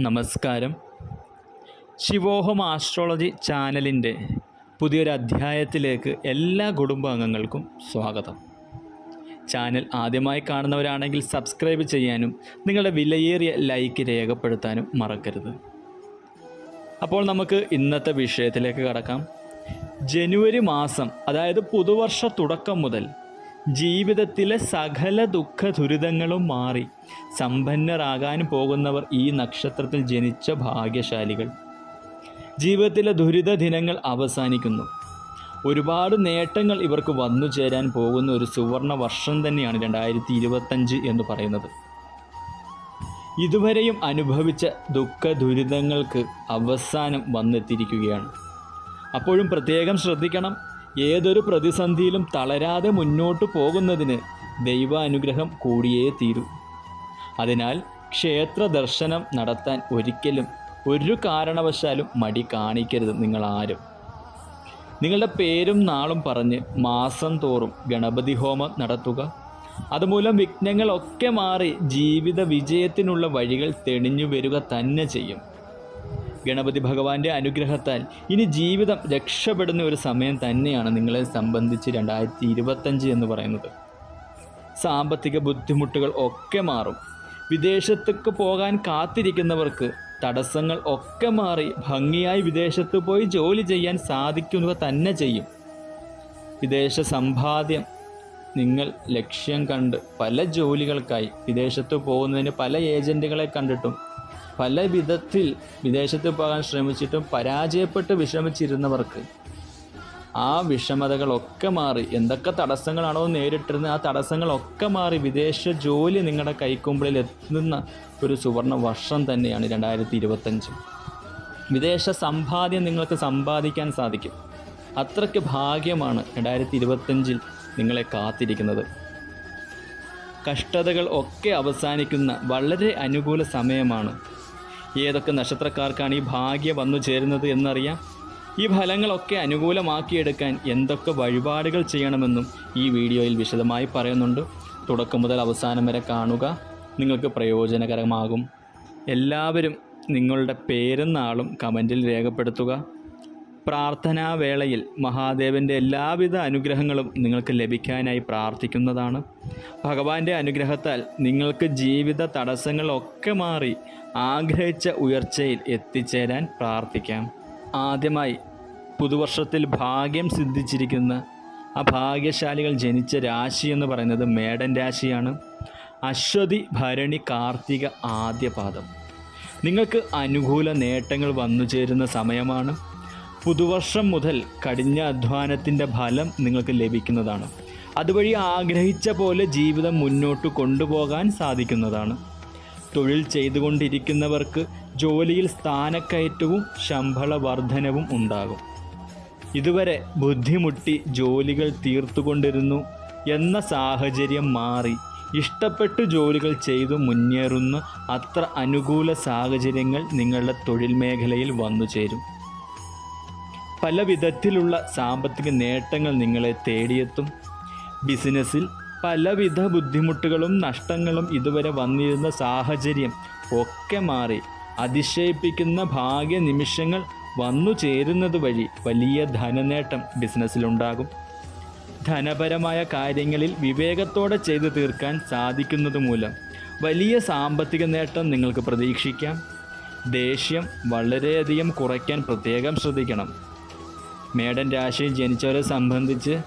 നമസ്കാരം. ശിവോഹം ആസ്ട്രോളജി ചാനലിന്റെ പുതിയൊരു അധ്യായത്തിലേക്ക് എല്ലാ കുടുംബാംഗങ്ങൾക്കും സ്വാഗതം. ചാനൽ ആദ്യമായി കാണുന്നവരാണെങ്കിൽ സബ്സ്ക്രൈബ് ചെയ്യാനും നിങ്ങളുടെ വിലയേറിയ ലൈക്ക് രേഖപ്പെടുത്താനും മറക്കരുത്. അപ്പോൾ നമുക്ക് ഇന്നത്തെ വിഷയത്തിലേക്ക് കടക്കാം. ജനുവരി മാസം അതായത് പുതുവർഷ തുടക്കം മുതൽ ജീവിതത്തിലെ സകല ദുഃഖ ദുരിതങ്ങളും മാറി. സമ്പന്നരാകാൻ പോകുന്നവർ ഈ നക്ഷത്രത്തിൽ ജനിച്ച ഭാഗ്യശാലികൾ. ജീവിതത്തിലെ ദുരിത ദിനങ്ങൾ അവസാനിക്കുന്നു. ഒരുപാട് നേട്ടങ്ങൾ ഇവർക്ക് വന്നു ചേരാൻ പോകുന്ന ഒരു സുവർണ വർഷം തന്നെയാണ് രണ്ടായിരത്തി ഇരുപത്തഞ്ച് എന്ന് പറയുന്നത്. ഇതുവരെയും അനുഭവിച്ച ദുഃഖ ദുരിതങ്ങൾക്ക് അവസാനം വന്നെത്തിയിരിക്കുകയാണ്. അപ്പോഴും പ്രത്യേകം ശ്രദ്ധിക്കണം. ഏതൊരു പ്രതിസന്ധിയിലും തളരാതെ മുന്നോട്ട് പോകുന്നതിന് ദൈവാനുഗ്രഹം കൂടിയേ തീരൂ. അതിനാൽ ക്ഷേത്ര ദർശനം നടത്താൻ ഒരിക്കലും ഒരു കാരണവശാലും മടി കാണിക്കരുത് നിങ്ങളാരും. നിങ്ങളുടെ പേരും നാളും പറഞ്ഞ് മാസം തോറും ഗണപതി ഹോമം നടത്തുക. അതുമൂലം വിഘ്നങ്ങളൊക്കെ മാറി ജീവിത വിജയത്തിനുള്ള വഴികൾ തെളിഞ്ഞു വരിക തന്നെ ചെയ്യും. ഗണപതി ഭഗവാന്റെ അനുഗ്രഹത്താൽ. ഇനി ജീവിതം രക്ഷപ്പെടുന്ന ഒരു സമയം തന്നെയാണ് നിങ്ങളെ സംബന്ധിച്ച് രണ്ടായിരത്തി ഇരുപത്തഞ്ച് എന്ന് പറയുന്നത്. സാമ്പത്തിക ബുദ്ധിമുട്ടുകൾ ഒക്കെ മാറും. വിദേശത്തേക്ക് പോകാൻ കാത്തിരിക്കുന്നവർക്ക് തടസ്സങ്ങൾ ഒക്കെ മാറി ഭംഗിയായി വിദേശത്ത് പോയി ജോലി ചെയ്യാൻ സാധിക്കുക തന്നെ ചെയ്യും. വിദേശ സമ്പാദ്യം നിങ്ങൾ ലക്ഷ്യം കണ്ട് പല ജോലികൾക്കായി വിദേശത്ത് പോകുന്നതിന് പല ഏജന്റുകളെ കണ്ടിട്ടും പല വിധത്തിൽ വിദേശത്ത് പോകാൻ ശ്രമിച്ചിട്ടും പരാജയപ്പെട്ട് വിഷമിച്ചിരുന്നവർക്ക് ആ വിഷമതകളൊക്കെ മാറി. എന്തൊക്കെ തടസ്സങ്ങളാണോ നേരിട്ടിരുന്ന ആ തടസ്സങ്ങളൊക്കെ മാറി വിദേശ ജോലി നിങ്ങളുടെ കൈക്കുമ്പിളിൽ എത്തുന്ന ഒരു സുവർണ വർഷം തന്നെയാണ് രണ്ടായിരത്തി ഇരുപത്തഞ്ച് വിദേശ സമ്പാദ്യം നിങ്ങൾക്ക് സമ്പാദിക്കാൻ സാധിക്കും. അത്രയ്ക്ക് ഭാഗ്യമാണ് രണ്ടായിരത്തി ഇരുപത്തഞ്ചിൽ നിങ്ങളെ കാത്തിരിക്കുന്നത്. കഷ്ടതകൾ ഒക്കെ അവസാനിക്കുന്ന വളരെ അനുകൂല സമയമാണ് ഏതൊക്കെ നക്ഷത്രക്കാർക്കാണ് ഈ ഭാഗ്യം വന്നു ചേരുന്നത് എന്നറിയാം? ഈ ഫലങ്ങളൊക്കെ അനുകൂലമാക്കിയെടുക്കാൻ എന്തൊക്കെ വഴിപാടുകൾ ചെയ്യണമെന്നും ഈ വീഡിയോയിൽ വിശദമായി പറയുന്നുണ്ട്. തുടക്കം മുതൽ അവസാനം വരെ കാണുക. നിങ്ങൾക്ക് പ്രയോജനകരമാകും. എല്ലാവരും നിങ്ങളുടെ പേരും നാളും കമന്റിൽ രേഖപ്പെടുത്തുക. പ്രാർത്ഥനാവേളയിൽ മഹാദേവന്റെ എല്ലാവിധ അനുഗ്രഹങ്ങളും നിങ്ങൾക്ക് ലഭിക്കാനായി പ്രാർത്ഥിക്കുന്നതാണ്. ഭഗവാന്റെ അനുഗ്രഹത്താൽ നിങ്ങൾക്ക് ജീവിത തടസ്സങ്ങളൊക്കെ മാറി ആഗ്രഹിച്ച ഉയർച്ചയിൽ എത്തിച്ചേരാൻ പ്രാർത്ഥിക്കാം. ആദ്യമായി പുതുവർഷത്തിൽ ഭാഗ്യം സിദ്ധിച്ചിരിക്കുന്ന ആ ഭാഗ്യശാലികൾ ജനിച്ച രാശി എന്ന് പറയുന്നത് മേടൻ രാശിയാണ്. അശ്വതി ഭരണി കാർത്തിക ആദ്യപാദം. നിങ്ങൾക്ക് അനുകൂല നേട്ടങ്ങൾ വന്നു ചേരുന്ന സമയമാണ്. പുതുവർഷം മുതൽ കഠിന അധ്വാനത്തിന്റെ ഫലം നിങ്ങൾക്ക് ലഭിക്കുന്നതാണ്. അതുവഴി ആഗ്രഹിച്ച പോലെ ജീവിതം മുന്നോട്ട് കൊണ്ടുപോകാൻ സാധിക്കുന്നതാണ്. തൊഴിൽ ചെയ്തുകൊണ്ടിരിക്കുന്നവർക്ക് ജോലിയിൽ സ്ഥാനക്കയറ്റവും ശമ്പള വർധനവും ഉണ്ടാകും. ഇതുവരെ ബുദ്ധിമുട്ടി ജോലികൾ തീർത്തുകൊണ്ടിരുന്നു എന്ന സാഹചര്യം മാറി ഇഷ്ടപ്പെട്ട് ജോലികൾ ചെയ്തു മുന്നേറുന്ന അത്ര അനുകൂല സാഹചര്യങ്ങൾ നിങ്ങളുടെ തൊഴിൽ മേഖലയിൽ വന്നു ചേരും. പല വിധത്തിലുള്ള സാമ്പത്തിക നേട്ടങ്ങൾ നിങ്ങളെ തേടിയെത്തും. ബിസിനസ്സിൽ പലവിധ ബുദ്ധിമുട്ടുകളും നഷ്ടങ്ങളും ഇതുവരെ വന്നിരുന്ന സാഹചര്യം ഒക്കെ മാറി അതിശയിപ്പിക്കുന്ന ഭാഗ്യ നിമിഷങ്ങൾ വന്നു ചേരുന്നത് വഴി വലിയ ധനനേട്ടം ബിസിനസ്സിലുണ്ടാകും. ധനപരമായ കാര്യങ്ങളിൽ വിവേകത്തോടെ ചെയ്തു തീർക്കാൻ സാധിക്കുന്നത് മൂലം വലിയ സാമ്പത്തിക നേട്ടം നിങ്ങൾക്ക് പ്രതീക്ഷിക്കാം. ദേഷ്യം വളരെയധികം കുറയ്ക്കാൻ പ്രത്യേകം ശ്രദ്ധിക്കണം. മേടൻ രാശിയിൽ ജനിച്ചവരെ സംബന്ധിച്ച്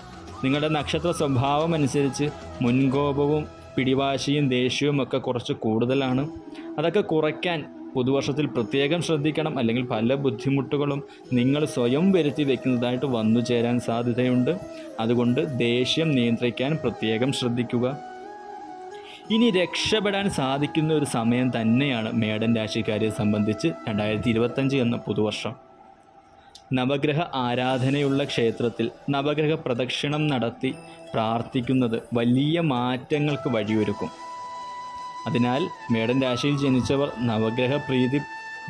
നിങ്ങളുടെ നക്ഷത്ര സ്വഭാവം അനുസരിച്ച് മുൻകോപവും പിടിവാശിയും ദേഷ്യവും ഒക്കെ കുറച്ച് കൂടുതലാണ്. അതൊക്കെ കുറയ്ക്കാൻ പുതുവർഷത്തിൽ പ്രത്യേകം ശ്രദ്ധിക്കണം. അല്ലെങ്കിൽ പല ബുദ്ധിമുട്ടുകളും നിങ്ങൾ സ്വയം വരുത്തി വെക്കുന്നതായിട്ട് വന്നു ചേരാൻ സാധ്യതയുണ്ട്. അതുകൊണ്ട് ദേഷ്യം നിയന്ത്രിക്കാൻ പ്രത്യേകം ശ്രദ്ധിക്കുക. ഇനി രക്ഷപ്പെടാൻ സാധിക്കുന്ന ഒരു സമയം തന്നെയാണ് മേടൻ രാശിക്കാരെ സംബന്ധിച്ച് രണ്ടായിരത്തി ഇരുപത്തഞ്ച് എന്ന പുതുവർഷം. നവഗ്രഹ ആരാധനയുള്ള ക്ഷേത്രത്തിൽ നവഗ്രഹ പ്രദക്ഷിണം നടത്തി പ്രാർത്ഥിക്കുന്നത് വലിയ മാറ്റങ്ങൾക്ക് വഴിയൊരുക്കും. അതിനാൽ മേടൻ രാശിയിൽ ജനിച്ചവർ നവഗ്രഹ പ്രീതി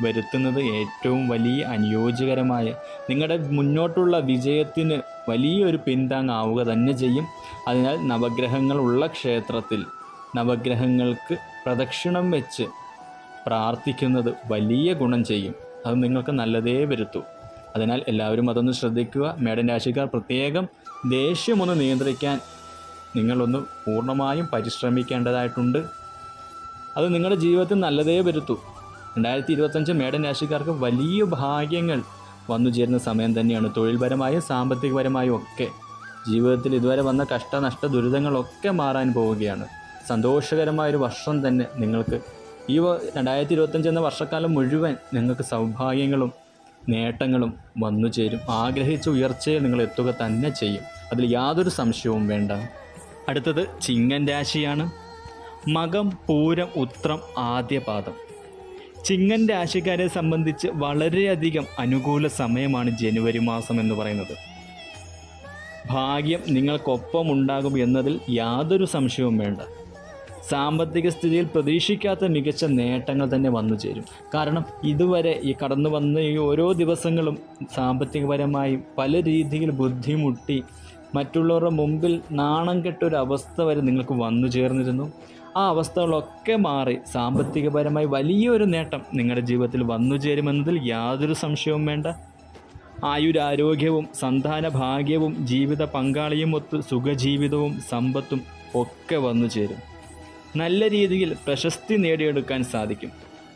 വരുത്തുന്നത് ഏറ്റവും വലിയ അനുയോജ്യകരമായ നിങ്ങളുടെ മുന്നോട്ടുള്ള വിജയത്തിന് വലിയൊരു പിന്താങ്ങാവുക തന്നെ ചെയ്യും. അതിനാൽ നവഗ്രഹങ്ങളുള്ള ക്ഷേത്രത്തിൽ നവഗ്രഹങ്ങൾക്ക് പ്രദക്ഷിണം വെച്ച് പ്രാർത്ഥിക്കുന്നത് വലിയ ഗുണം ചെയ്യും. അത് നിങ്ങൾക്ക് നല്ലതേ വരുത്തൂ. അതിനാൽ എല്ലാവരും അതൊന്ന് ശ്രദ്ധിക്കുക. മേടൻ രാശിക്കാർ പ്രത്യേകം ദേഷ്യമൊന്ന് നിയന്ത്രിക്കാൻ നിങ്ങളൊന്ന് പൂർണമായും പരിശ്രമിക്കേണ്ടതായിട്ടുണ്ട്. അത് നിങ്ങളുടെ ജീവിതത്തിൽ നല്ലതേ വരുത്തൂ. രണ്ടായിരത്തി ഇരുപത്തഞ്ച് മേടൻ രാശിക്കാർക്ക് വലിയ ഭാഗ്യങ്ങൾ വന്നു ചേരുന്ന സമയം തന്നെയാണ്. തൊഴിൽപരമായും സാമ്പത്തികപരമായും ഒക്കെ ജീവിതത്തിൽ ഇതുവരെ വന്ന കഷ്ടനഷ്ട ദുരിതങ്ങളൊക്കെ മാറാൻ പോവുകയാണ്. സന്തോഷകരമായൊരു വർഷം തന്നെ നിങ്ങൾക്ക്. ഈ രണ്ടായിരത്തി ഇരുപത്തഞ്ച് എന്ന വർഷക്കാലം മുഴുവൻ നിങ്ങൾക്ക് സൗഭാഗ്യങ്ങളും നേട്ടങ്ങളും വന്നു ചേരും. ആഗ്രഹിച്ച ഉയർച്ചയിൽ നിങ്ങൾ എത്തുക തന്നെ ചെയ്യും. അതിൽ യാതൊരു സംശയവും വേണ്ട. അടുത്തത് ചിങ്ങൻ രാശിയാണ്. മകം പൂരം ഉത്രം ആദ്യപാദം ചിങ്ങൻ രാശിക്കാരെ സംബന്ധിച്ച് വളരെയധികം അനുകൂല സമയമാണ് ജനുവരി മാസം എന്ന് പറയുന്നത്. ഭാഗ്യം നിങ്ങൾക്കൊപ്പം ഉണ്ടാകും എന്നതിൽ യാതൊരു സംശയവും വേണ്ട. സാമ്പത്തിക സ്ഥിതിയിൽ പ്രതീക്ഷിക്കാത്ത മികച്ച നേട്ടങ്ങൾ തന്നെ വന്നു ചേരും. കാരണം ഇതുവരെ ഈ കടന്നു വന്ന ഈ ഓരോ ദിവസങ്ങളും സാമ്പത്തികപരമായി പല രീതിയിൽ ബുദ്ധിമുട്ടി മറ്റുള്ളവരുടെ മുമ്പിൽ നാണം കെട്ടൊരവസ്ഥ വരെ നിങ്ങൾക്ക് വന്നു ചേർന്നിരുന്നു. ആ അവസ്ഥകളൊക്കെ മാറി സാമ്പത്തികപരമായി വലിയൊരു നേട്ടം നിങ്ങളുടെ ജീവിതത്തിൽ വന്നു ചേരുമെന്നതിൽ യാതൊരു സംശയവും വേണ്ട. ആയുരാരോഗ്യവും സന്താന ഭാഗ്യവും ജീവിത പങ്കാളിയും ഒത്ത് സുഖജീവിതവും സമ്പത്തും ഒക്കെ വന്നു ചേരും. നല്ല രീതിയിൽ പ്രശസ്തി നേടിയെടുക്കാൻ സാധിക്കും.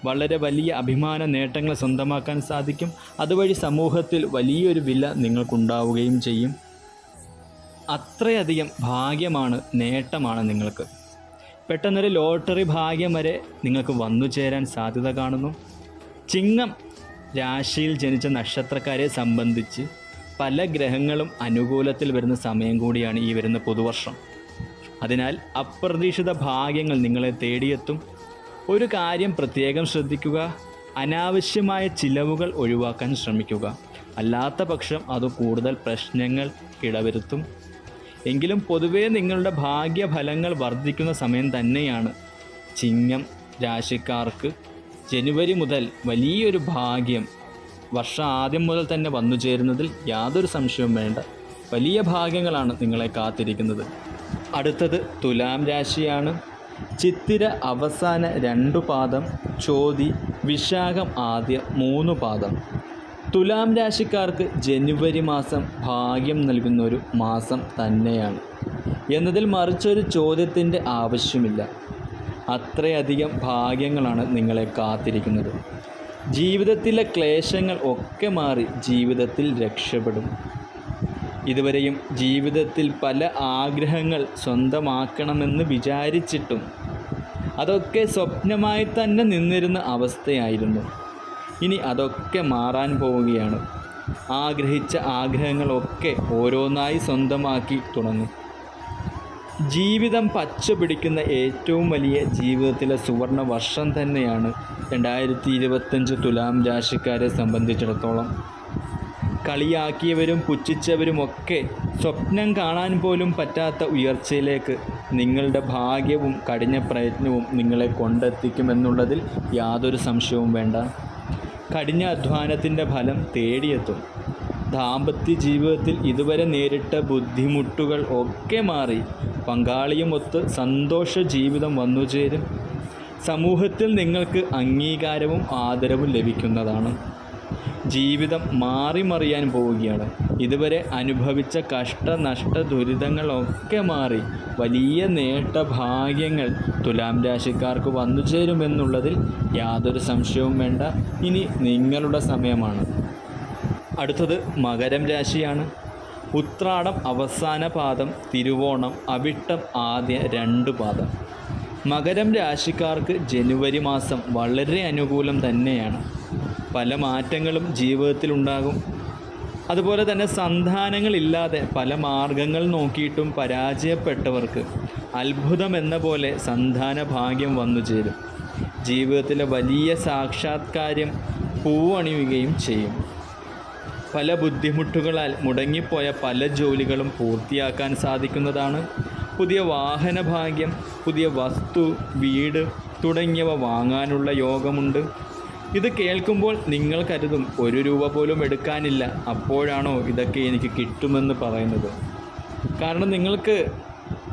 വളരെ വലിയ അഭിമാന നേട്ടങ്ങൾ സ്വന്തമാക്കാൻ സാധിക്കും. അതുവഴി സമൂഹത്തിൽ വലിയൊരു വില നിങ്ങൾക്കുണ്ടാവുകയും ചെയ്യും. അത്രയധികം ഭാഗ്യമാണ് നേട്ടമാണ് നിങ്ങൾക്ക്. പെട്ടെന്നൊരു ലോട്ടറി ഭാഗ്യം വരെ നിങ്ങൾക്ക് വന്നു ചേരാൻ സാധ്യത കാണുന്നു. ചിങ്ങം രാശിയിൽ ജനിച്ച നക്ഷത്രക്കാരെ സംബന്ധിച്ച് പല ഗ്രഹങ്ങളും അനുകൂലത്തിൽ വരുന്ന സമയം കൂടിയാണ് ഈ വരുന്ന പുതുവർഷം. അതിനാൽ അപ്രതീക്ഷിത ഭാഗ്യങ്ങൾ നിങ്ങളെ തേടിയെത്തും. ഒരു കാര്യം പ്രത്യേകം ശ്രദ്ധിക്കുക. അനാവശ്യമായ ചിലവുകൾ ഒഴിവാക്കാൻ ശ്രമിക്കുക. അല്ലാത്ത പക്ഷം അത് കൂടുതൽ പ്രശ്നങ്ങൾ ഇടവരുത്തും. എങ്കിലും പൊതുവേ നിങ്ങളുടെ ഭാഗ്യഫലങ്ങൾ വർദ്ധിക്കുന്ന സമയം തന്നെയാണ്. ചിങ്ങം രാശിക്കാർക്ക് ജനുവരി മുതൽ വലിയൊരു ഭാഗ്യം. വർഷം ആദ്യം മുതൽ തന്നെ വന്നു ചേരുന്നതിൽ യാതൊരു സംശയവും വേണ്ട. വലിയ ഭാഗ്യങ്ങളാണ് നിങ്ങളെ കാത്തിരിക്കുന്നത്. അടുത്തത് തുലാം രാശിയാണ്. ചിത്തിര അവസാന രണ്ടു പാദം ചോതി വിശാഖം ആദ്യ മൂന്ന് പാദം. തുലാം രാശിക്കാർക്ക് ജനുവരി മാസം ഭാഗ്യം നൽകുന്ന ഒരു മാസം തന്നെയാണ്. എന്നതിൽ മറിച്ചൊരു ചോദ്യത്തിന്റെ ആവശ്യമില്ല. അത്രയധികം ഭാഗ്യങ്ങളാണ് നിങ്ങളെ കാത്തിരിക്കുന്നത്. ജീവിതത്തിലെ ക്ലേശങ്ങൾ ഒക്കെ മാറി ജീവിതത്തിൽ രക്ഷപ്പെടും. ഇതുവരെയും ജീവിതത്തിൽ പല ആഗ്രഹങ്ങൾ സ്വന്തമാക്കണമെന്ന് വിചാരിച്ചിട്ടും അതൊക്കെ സ്വപ്നമായി തന്നെ നിന്നിരുന്ന അവസ്ഥയായിരുന്നു. ഇനി അതൊക്കെ മാറാൻ പോവുകയാണ്. ആഗ്രഹിച്ച ആഗ്രഹങ്ങളൊക്കെ ഓരോന്നായി സ്വന്തമാക്കി തുടങ്ങും. ജീവിതം പച്ച പിടിക്കുന്ന ഏറ്റവും വലിയ ജീവിതത്തിലെ സുവർണ വർഷം തന്നെയാണ് രണ്ടായിരത്തി ഇരുപത്തഞ്ച് തുലാം രാശിക്കാരെ സംബന്ധിച്ചിടത്തോളം. കളിയാക്കിയവരും പുച്ഛിച്ചവരുമൊക്കെ സ്വപ്നം കാണാൻ പോലും പറ്റാത്ത ഉയർച്ചയിലേക്ക് നിങ്ങളുടെ ഭാഗ്യവും കഠിന പ്രയത്നവും നിങ്ങളെ കൊണ്ടെത്തിക്കുമെന്നുള്ളതിൽ യാതൊരു സംശയവും വേണ്ട. കഠിന അധ്വാനത്തിന്റെ ഫലം തേടിയെത്തും. ദാമ്പത്യ ജീവിതത്തിൽ ഇതുവരെ നേരിട്ട ബുദ്ധിമുട്ടുകൾ ഒക്കെ മാറി പങ്കാളിയുമൊത്ത് സന്തോഷ ജീവിതം വന്നു ചേരും. സമൂഹത്തിൽ നിങ്ങൾക്ക് അംഗീകാരവും ആദരവും ലഭിക്കുന്നതാണ്. ജീവിതം മാറിമറിയാൻ പോവുകയാണ്. ഇതുവരെ അനുഭവിച്ച കഷ്ടനഷ്ട ദുരിതങ്ങളൊക്കെ മാറി വലിയ നേട്ട ഭാഗ്യങ്ങൾ തുലാം രാശിക്കാർക്ക് വന്നു ചേരുമെന്നുള്ളതിൽ യാതൊരു സംശയവും വേണ്ട. ഇനി നിങ്ങളുടെ സമയമാണ്. അടുത്തത് മകരം രാശിയാണ്. ഉത്രാടം അവസാന പാദം തിരുവോണം അവിട്ടം ആദ്യ രണ്ട് പാദം. മകരം രാശിക്കാർക്ക് ജനുവരി മാസം വളരെ അനുകൂലം തന്നെയാണ്. പല മാറ്റങ്ങളും ജീവിതത്തിലുണ്ടാകും. അതുപോലെ തന്നെ സന്താനങ്ങളില്ലാതെ പല മാർഗങ്ങൾ നോക്കിയിട്ടും പരാജയപ്പെട്ടവർക്ക് അത്ഭുതം എന്ന പോലെ സന്താന ഭാഗ്യം വന്നു ചേരും. ജീവിതത്തിലെ വലിയ സാക്ഷാത്കാര്യം പൂവണിയുകയും ചെയ്യും. പല ബുദ്ധിമുട്ടുകളാൽ മുടങ്ങിപ്പോയ പല ജോലികളും പൂർത്തിയാക്കാൻ സാധിക്കുന്നതാണ്. പുതിയ വാഹന ഭാഗ്യം പുതിയ വസ്തു വീട് തുടങ്ങിയവ വാങ്ങാനുള്ള യോഗമുണ്ട്. ഇത് കേൾക്കുമ്പോൾ നിങ്ങൾ കരുതും ഒരു രൂപ പോലും എടുക്കാനില്ല. അപ്പോഴാണോ ഇതൊക്കെ എനിക്ക് കിട്ടുമെന്ന് പറയുന്നത്? കാരണം നിങ്ങൾക്ക്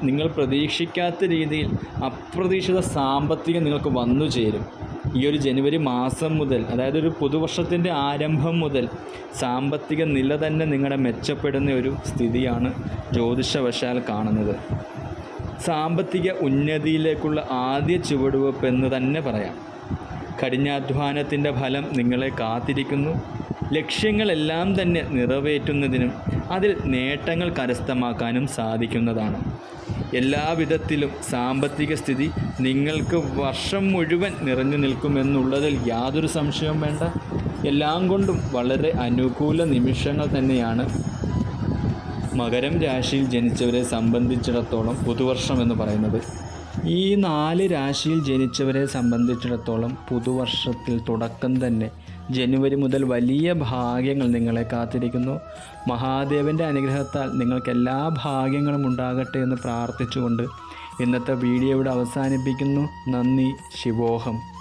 നിങ്ങൾ പ്രതീക്ഷിക്കാത്ത രീതിയിൽ അപ്രതീക്ഷിത സാമ്പത്തികം നിങ്ങൾക്ക് വന്നു ചേരും. ഈ ഒരു ജനുവരി മാസം മുതൽ അതായത് ഒരു പുതുവർഷത്തിന്റെ ആരംഭം മുതൽ സാമ്പത്തിക നില തന്നെ നിങ്ങളുടെ മെച്ചപ്പെടുന്ന ഒരു സ്ഥിതിയാണ് ജ്യോതിഷവശാൽ കാണുന്നത്. സാമ്പത്തിക ഉന്നതിയിലേക്കുള്ള ആദ്യ ചുവടുവെപ്പ് എന്ന് തന്നെ പറയാം. കഠിനാധ്വാനത്തിന്റെ ഫലം നിങ്ങളെ കാത്തിരിക്കുന്നു. ലക്ഷ്യങ്ങളെല്ലാം തന്നെ നിറവേറ്റുന്നതിനും അതിൽ നേട്ടങ്ങൾ കരസ്ഥമാക്കാനും സാധിക്കുന്നതാണ്. എല്ലാവിധത്തിലും സാമ്പത്തിക സ്ഥിതി നിങ്ങൾക്ക് വർഷം മുഴുവൻ നിറഞ്ഞു നിൽക്കുമെന്നുള്ളതിൽ യാതൊരു സംശയവും വേണ്ട. എല്ലാം കൊണ്ടും വളരെ അനുകൂല നിമിഷങ്ങൾ തന്നെയാണ്. മകരം രാശിയിൽ ജനിച്ചവരെ സംബന്ധിച്ചിടത്തോളം പുതുവർഷം എന്ന് പറയുന്നത്. ഈ നാല് രാശിയിൽ ജനിച്ചവരെ സംബന്ധിച്ചിടത്തോളം പുതുവർഷത്തിൽ തുടക്കം തന്നെ. ജനുവരി മുതൽ വലിയ ഭാഗ്യങ്ങൾ നിങ്ങളെ കാത്തിരിക്കുന്നു. മഹാദേവന്റെ അനുഗ്രഹത്താൽ നിങ്ങൾക്ക് എല്ലാ ഭാഗ്യങ്ങളും ഉണ്ടാകട്ടെ എന്ന് പ്രാർത്ഥിച്ചുകൊണ്ട് ഇന്നത്തെ വീഡിയോ ഇവിടെ അവസാനിപ്പിക്കുന്നു. നന്ദി ശിവോഹം.